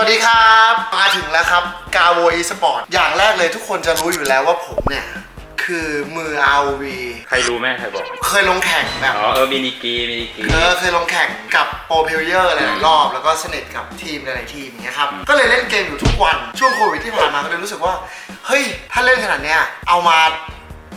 วัสดีครับ มาถึงแล้วครับกาโวอีสปอร์ตอย่างแรกเลยทุกคนจะรู้อยู่แล้วว่าผมเนี่ย คือมือ ROV ใครรู้แม่ใครบอก เคยลงแข่งแบบ อ๋อเออมินิกีมินิกี เออเคยลงแข่งกับโปรเพลเยอร์หลายๆรอบ แล้วก็สนิทกับทีมหลายๆทีมอย่างเงี้ยครับ ก็เลยเล่นเกมอยู่ทุกวันช่วงโควิดที่ผ่านมาก็เลยรู้สึกว่า เฮ้ย ถ้าเล่นขนาดเนี้ยเอามา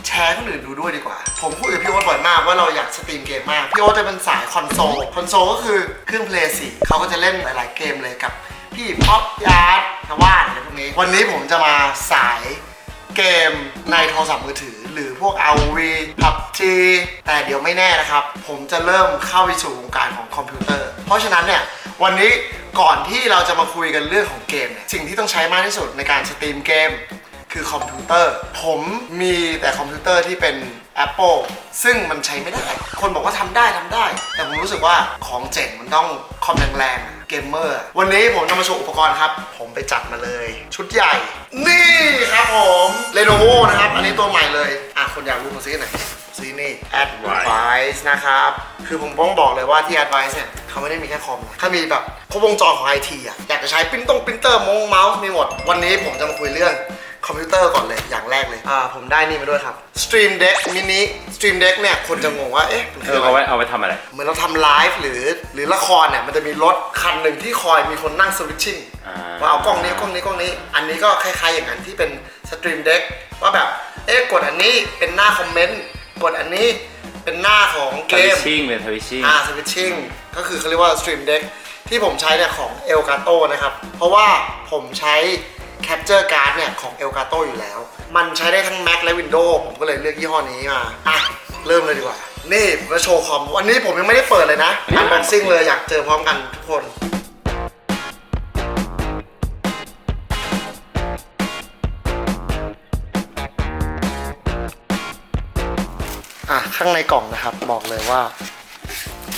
แชร์ให้คนอื่นดูด้วยดีกว่า ผมพูดกับพี่โอ๊ตบ่อยมากว่าเราอยากสตรีมเกมมาก พี่โอ๊ตจะเป็นสายคอนโซล คอนโซลก็คือเครื่องเพลย์สี่เขาก็จะเล่นหลายๆเกมเลยกับ พี่ป๊อปยาร์ดนว่านอะไรพวกนี้ วันนี้ผมจะมาสายเกมในโทรศัพท์มือถือ หรือพวก ROV PUBG แต่เดี๋ยวไม่แน่นะครับ ผมจะเริ่มเข้าไปสู่วงการของคอมพิวเตอร์ เพราะฉะนั้นเนี่ยวันนี้ก่อนที่เราจะมาคุยกันเรื่องของเกมเนี่ยสิ่งที่ต้องใช้มากที่สุดในการสตรีมเกมคือคอมพิวเตอร์ ผมมีแต่คอมพิวเตอร์ที่เป็น Apple ซึ่งมันใช้ไม่ได้ คนบอกว่าทำได้ทำได้ แต่ผมรู้สึกว่าของเจ๋งมันต้องคอมแรงๆ เกมเมอร์วันนี้ผมจะมาโชว์อุปกรณ์ครับ ผมไปจัดมาเลย ชุดใหญ่ นี่ครับผมเลโนโวนะครับ อันนี้ตัวใหม่เลย อะ คนอยากรู้มาซื้อไหนซื้อนี่ Advice นะครับ คือผมต้องบอกเลยว่าที่ Advice เนี่ยเขาไม่ได้มีแค่คอมนะเขามีแบบครบวงจรของไอทีอะ อยากจะใช้ปริ้นตรงปรินเตอร์มงเมาส์มีหมด วันนี้ผมจะมาคุยเรื่อง คอมพิวเตอร์ก่อนเลยอย่างแรกเลยอ่าผมได้นี่มาด้วยครับ Stream Deck Mini Stream Deck เนี่ยคนจะงงว่าเอ๊ะมันเอคือออะไรเอาไว้เอาไว้ทำอะไร เหมือนเราทำไลฟ์หรือหรือละครเนี่ยมันจะมีรถคันหนึ่งที่คอยมีคนนั่งสวิตชิ่งอ่า ว่าเอากล้องนี้กล้องนี้กล้องนี้ อันนี้ก็คล้ายๆอย่างนั้นที่เป็นสตรีมเด็กว่าแบบเอ๊ะกดอันนี้เป็นหน้าคอมเมนต์กดอันนี้เป็นหน้าของเกทวิมชชิ่งเป็นทวิชชิ่งอ่าสวิตชิ่งก็คือเขาเรียกว่าสตรีมเด็กที่ผมใช้เนี่ยของ Elgato นะครับ เพราะว่าผมใช้ Capture Card เนี่ยของ Elgato อยู่แล้ว มันใช้ได้ทั้ง Mac และ Windows ผมก็เลยเลือกยี่ห้อนี้มาอะเริ่มเลยดีกว่า นี่ผมจะโชว์คอมวันนี้ผมยังไม่ได้เปิดเลยนะอันบ็อกซิ่งเลยอยากเจอพร้อมกันทุกคนอะข้างในกล่องนะครับบอกเลยว่า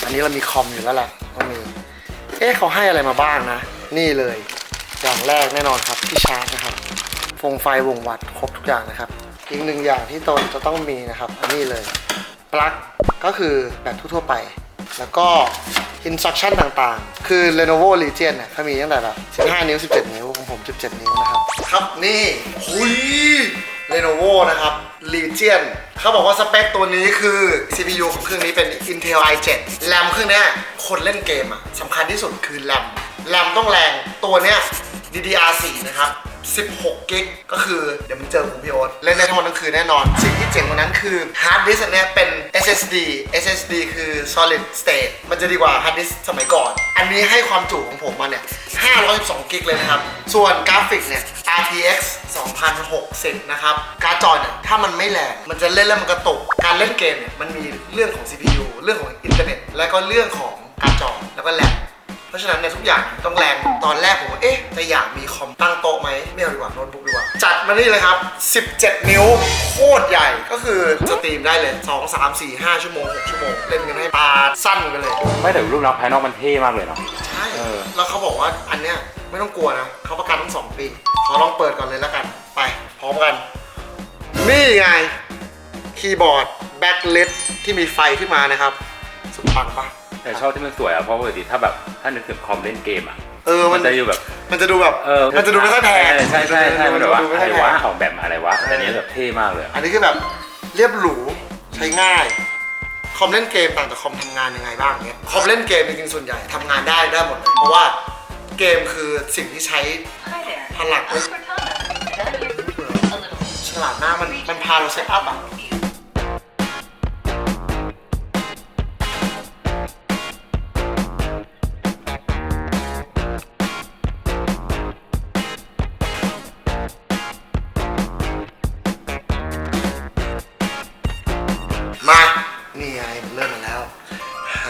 อันนี้เรามีคอมอยู่แล้วแหละก็มี เอ๊ะเขาให้อะไรมาบ้างนะ นี่เลย อย่างแรกแน่นอนครับที่ชาร์จนะครับฟงไฟวงวัดครบทุกอย่างนะครับ อีกหนึ่งอย่างที่ตนจะต้องมีนะครับอันนี้เลยปลั๊กก็คือแบบทั่วไป แล้วก็อินสต u c ชั่นต่างๆ คือ Lenovo Legion เนี่ยเขามีตั้งแต่แบบ15 นิ้ว 17 นิ้ว ของผม 17 นิ้วนะครับ ครับนี่หุย Lenovo นะครับ Legion เขาบอกว่าสเปคตัวนี้คือ CPU ของเครื่องนี้เป็น Intel i7 แรมเครื่องเนี้ยคนเล่นเกมอะสำคัญที่สุดคือแรมแรมต้องแรงตัวเนี้ย DDR4 นะครับ 16 กิกก็คือเดี๋ยวมึงเจอผมพี่โอ๊ตเล่นได้ทั้งวันทั้งคืนแน่นอน สิ่งที่เจ๋งกว่านั้นคือฮาร์ดดิสก์เนี้ยเป็น SSD SSD คือ solid state มันจะดีกว่าฮาร์ดดิสก์สมัยก่อน อันนี้ให้ความจุของผมมาเนี่ย 512 กิกเลยนะครับ ส่วนกราฟิกเนี่ย RTX 2060 นะครับ การ์ดจอเนี่ย ถ้ามันไม่แรงมันจะเล่นแล้วมันกระตุก การเล่นเกมเนี่ยมันมีเรื่องของ CPU เรื่องของอินเทอร์เน็ต และก็เรื่องของการ์ดจอแล้วก็แรม เพราะฉะนั้นเนี่ยทุกอย่างต้องแรงตอนแรกผมว่าเอ๊ะจะอยากมีคอมตั้งโต๊ะไหมไม่เอาดีกว่าโน้ตบุ๊กดีกว่า จัดมานี่เลยครับ 17 นิ้วโคตรใหญ่ก็คือสตรีมได้เลย 2 3 4 5 ชั่วโมง 6 ชั่วโมง เล่นกันให้ตาสั้นกันเลย ไม่แต่รูปลักษณ์ภายนอกมันเท่มากเลยเนาะใช่เออแล้วเขาบอกว่าอันเนี้ยไม่ต้องกลัวนะเขาประกันทั้งสองปีขอลองเปิดก่อนเลยแล้วกัน ไปพร้อมกัน นี่ไงคีย์บอร์ดแบ็คลิสที่มีไฟขึ้นมานะครับ สุดปังปะ แต่ชอบที่มันสวยอะเพราะปกติถ้าแบบถ้านึกถึงคอมเล่นเกมอะเออมัมันนจะอยู่แบบ มันจะดูแบบเออมันจะดูไม่ค่อยแพงใช่ใช่ใช่ใช่มันแบบว่าดูไม่อะค่ไรอยแพวะงออกแบบมาอะไรวะแต่อันนี้แบบเท่มากเลยอะอันนี้คือแบบเรียบหรูใช้ง่าย คอมเล่นเกมต่างจากคอมทำงานยังไงบ้างเนี้ยคอมเล่นเกมจริงๆส่วนใหญ่ทำงานได้ได้หมดเลยเพราะว่าเกมคือสิ่งที่ใช้ Hi there. พลัง I'm Cortana, and I'm here for a little ฉลาดมากมันมันพาเราเซตอัพอะ มันเริ่มมาแล้วไฮ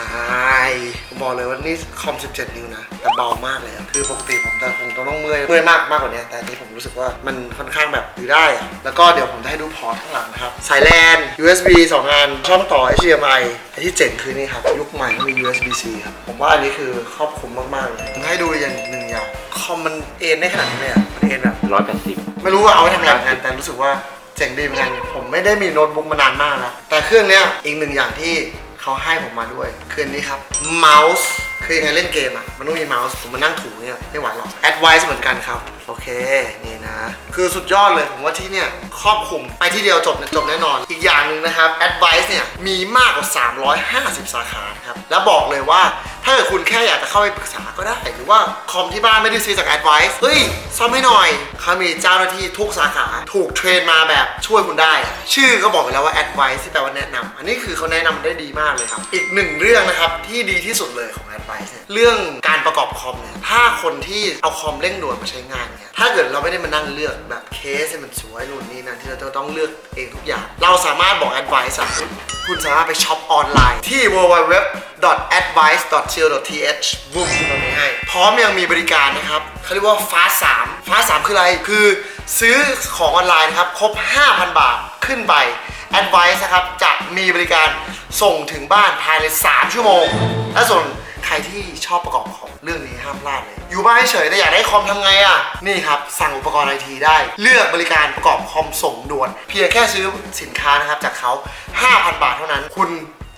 ผมบอกเลยว่านี่คอม 17 นิ้วนะ แต่เบามากเลยอะคือปกติผมจะคงต้องเมื่อยเมื่อยมากมากกว่านี้ แต่อันนี้ผมรู้สึกว่ามันค่อนข้างแบบอยู่ได้อะแล้วก็เดี๋ยวผมจะให้ดูพอร์ตข้างหลังนะครับ สายแลน USB 2อันช่องต่อ HDMI ไอที่เจ๋งคือนี่ครับ ยุคใหม่ก็มี USB-C ครับ ผมว่าอันนี้คือครอบคลุมมากๆเลยผมให้ดูอย่างหนึ่งอย่างคอมมันเอ็นได้ขนาดนี้เลยอะมันเอ็นแบบร้อยแปดสิบไม่รู้ว่าเอาไว้ทำอะไรเหมือนกันแต่รู้สึกว่าเจ๋งดีเหมือนกันผมไม่ได้มีโน้ตบุ๊กมานานมากแล้วแต่เครื่องเนี้ยอีกหนึ่งอย่างที่ เขาให้ผมมาด้วย คืออนนี้ครับเมาส์ คือยังไงเล่นเกมอะ มันต้องมีเมาส์ผมมานั่งถูเนี่ยไม่ไหวหรอก Advice เหมือนกันครับ โอเค นี่นะ คือสุดยอดเลย ผมว่าที่เนี่ยครอบคลุมไปที่เดียวจบจบแน่นอน อีกอย่างหนึ่งนะครับ Advice เนี่ยมีมากกว่า 350 สาขาครับ แล้วบอกเลยว่าถ้าเกิดคุณแค่อยากจะเข้าไปปรึกษาก็ได้ หรือว่าคอมที่บ้านไม่ได้ซื้อจาก Advice เฮ้ยซ่อมให้หน่อยเขามีเจ้าหน้าที่ทุกสาขาถูกเทรนมาแบบช่วยคุณได้ ชื่อก็บอกอยู่แล้วว่า Advice ที่แปลว่าแนะนำอันนี้คือเขาแนะนำได้ดีมากเลยครับ อีกหนึ่งเรื่องนะครับที่ดีที่สุดเลยของ Advice เนี่ยเรื่องการประกอบคอมเนี่ยถ้าคนที่เอาคอมเร่งด่วนมาใช้งานเนี่ยถ้าเกิดเราไม่ได้มานั่งเลือกแบบเคสให้มันสวยนู่นนี่นั่นที่เราจะต้องเลือกเองทุกอย่าง เราสามารถบอก Advice อะคุณสามารถไปช็อปออนไลน์ที่ www.advice.co.th วุ้มตรงนี้ให้ พร้อมยังมีบริการนะครับเขาเรียกว่าฟาสามฟาสามคืออะไร คือซื้อของออนไลน์นะครับ ครบ 5,000 บาทขึ้นไป Advice นะครับ จะมีบริการส่งถึงบ้านภายใน 3 ชั่วโมง และส่วน ใครที่ชอบประกอบคอมเรื่องนี้ห้ามพลาดเลย อยู่บ้านเฉยแต่อยากได้คอมทำไงอะ นี่ครับ สั่งอุปกรณ์ไอทีได้ เลือกบริการประกอบคอมส่งด่วน เพียงแค่ซื้อสินค้านะครับจากเขา 5,000 บาทเท่านั้น คุณ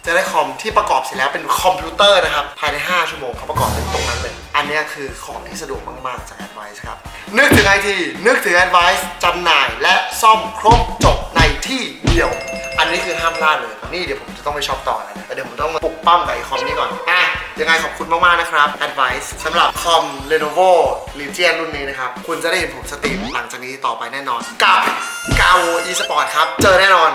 จะได้คอมที่ประกอบเสร็จแล้วเป็นคอมพิวเตอร์นะครับ ภายใน 5 ชั่วโมงเขาประกอบเป็นตรงนั้นเลย อันนี้คือของที่สะดวกมาก ๆ จาก Advice ครับ นึกถึงไอทีนึกถึง Advice จำหน่ายและซ่อมครบจบในที่เดียว อันนี้คือห้ามพลาดเลยนี่เดี๋ยวผมจะต้องไปช็อปต่อแล้วแต่เดี๋ยวผมต้องมาปลุกปั้มกับไอคอมนี้ก่อนอะ ยังไงขอบคุณมากๆนะครับ Advice สำหรับคอม Lenovo Legion รุ่นนี้นะครับ คุณจะได้เห็นผมสตรีมหลังจากนี้ต่อไปแน่นอน กับ g a o eSport ครับ เจอแน่นอน